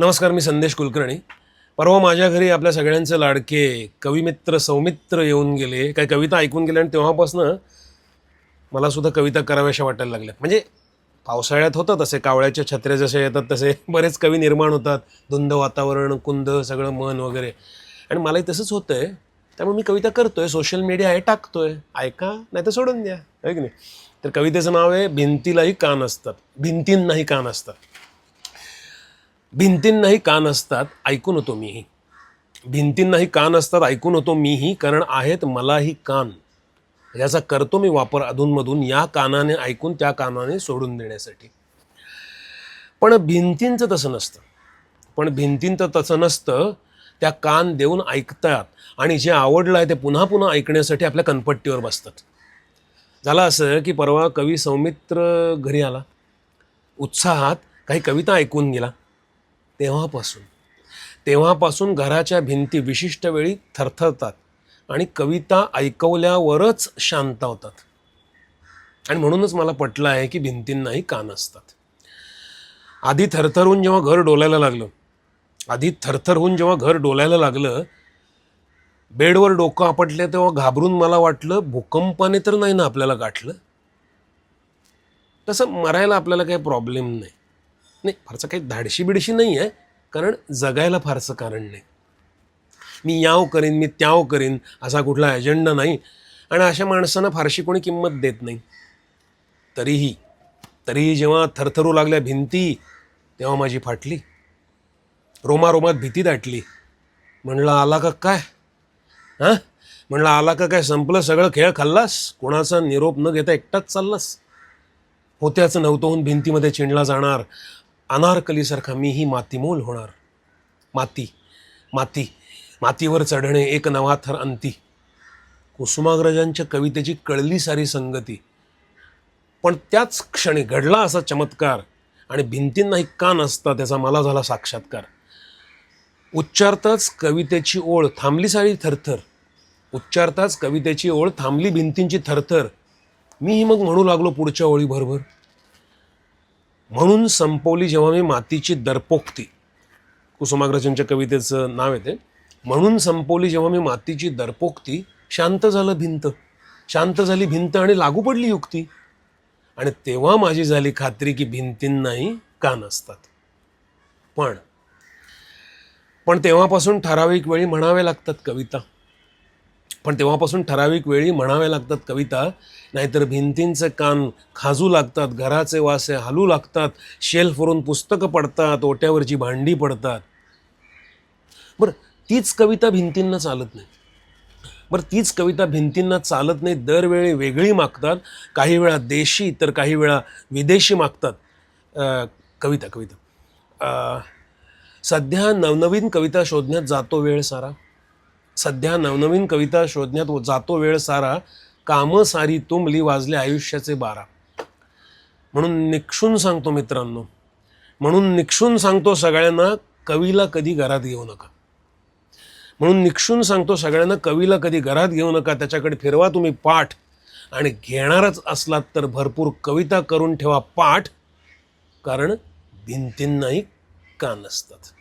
नमस्कार मी संदेश कुलकर्णी. परवा माझ्या घरी आपल्या सगळ्यांचे लाडके कविमित्र सौमित्र येऊन गेले. काही कविता ऐकून गेले आणि तेव्हापासनं मला सुद्धा कविता कराव्याशा वाटायला लागल्या. म्हणजे पावसाळ्यात होतं तसे कावळ्याच्या छत्र्या जसे येतात तसे. बरेच कवी निर्माण होतात. धुंद वातावरण कुंद सगळं मन वगैरे. आणि मलाही तसंच होतं आहे त्यामुळे मी कविता करतोय सोशल मीडिया आहे टाकतोय. ऐका नाही तर सोडून द्या. आहे की नाही? तर कवितेचं नाव आहे भिंतीलाही कान असतात. भिंतींनाही कान असतात. भिंतींनाही कान असतात ऐकून होतो मीही. भिंतींनाही कान असतात ऐकून होतो मीही कारण आहेत मलाही कान. याचा करतो मी वापर अधूनमधून या कानाने ऐकून त्या कानाने सोडून देण्यासाठी. पण भिंतींचं तसं नसतं. पण भिंतींचं तसं नसतं त्या कान देऊन ऐकतात. आणि जे आवडलं आहे ते पुन्हा पुन्हा ऐकण्यासाठी आपल्या कनपट्टीवर बसतात. झालं असं की परवा कवी सौमित्र घरी आला. उत्साहात काही कविता ऐकून गेला. तेव्हापासून. तेव्हापासून घराच्या भिंती विशिष्ट वेळी थरथरतात आणि कविता ऐकवल्यावरच शांत होतात. आणि म्हणूनच मला पटलं आहे की भिंतींनाही कान असतात. आधी थरथरून जेव्हा घर डोलायला लागलं आधी थरथरहून जेव्हा घर डोलायला लागलं बेडवर डोकं आपटले तेव्हा घाबरून मला वाटलं भूकंपाने तर नाही ना आपल्याला गाठलं. तसं मरायला आपल्याला काही प्रॉब्लेम नाही. नाही फारसं काही धाडशी बिडशी नाही आहे कारण जगायला फारसं कारण नाही. मी याव करीन मी त्याव करीन असा कुठला एजेंडा नाही. आणि अशा माणसांना फारशी कोणी किंमत देत नाही. तरीही तरीही जेव्हा थरथरू लागल्या भिंती तेव्हा माझी फाटली. रोमारोमात भीती दाटली. म्हणलं आला का काय? हां? म्हणलं आला का काय? संपलं सगळं? खेळ खाल्लास? कोणाचा निरोप न घेता एकटाच चाललास? होत्याचं नव्हतं होऊन भिंतीमध्ये चिणला जाणार. अनारकलीसारखा मीही मातीमोल होणार. माती माती मातीवर चढणे एक नवा थर अंती. कुसुमाग्रजांच्या कवितेची कळली सारी संगती. पण त्याच क्षणी घडला असा चमत्कार आणि भिंतींनाही का नसता त्याचा मला झाला साक्षात्कार. उच्चारताच कवितेची ओळ थांबली सारी थरथर. उच्चारताच कवितेची ओळ थांबली भिंतींची थरथर. मीही मग म्हणू लागलो पुढच्या ओळी भरभर म्हणून संपवली जेव्हा मी मातीची दरपोक्ती. कुसुमाग्रजांच्या कवितेचं नाव येते. म्हणून संपवली जेव्हा मी मातीची दरपोक्ती शांत झालं भिंत. शांत झाली भिंत आणि लागू पडली युक्ती. आणि तेव्हा माझी झाली खात्री की भिंतींनाही कान असतात पण पण तेव्हापासून ठराविक वेळी म्हणावे लागतात कविता. पण तेव्हापासून ठराविक वेळी म्हणाव्या लागतात कविता नाहीतर भिंतींचे कान खाजू लागतात घराचे वासे हालू लागतात शेल्फवरून पुस्तकं पडतात ओट्यावरची भांडी पडतात. बरं तीच कविता भिंतींना चालत नाही. बरं तीच कविता भिंतींना चालत नाही दरवेळी वेगळी मागतात काही वेळा देशी तर काही वेळा विदेशी मागतात. कविता कविता. सध्या नवनवीन कविता शोधण्यात जातो वेळ सारा. सध्या नवनवीन कविता शोधण्यात जातो वेळ सारा कामं सारी तुंबली वाजले आयुष्याचे बारा. म्हणून निक्षून सांगतो मित्रांनो म्हणून निक्षून सांगतो सगळ्यांना कवीला कधी घरात घेऊ नका. म्हणून निक्षून सांगतो सगळ्यांना कवीला कधी घरात घेऊ नका त्याच्याकडे फिरवा तुम्ही पाठ. आणि घेणारच असलात तर भरपूर कविता करून ठेवा पाठ कारण भिंतींनाही कान असतात.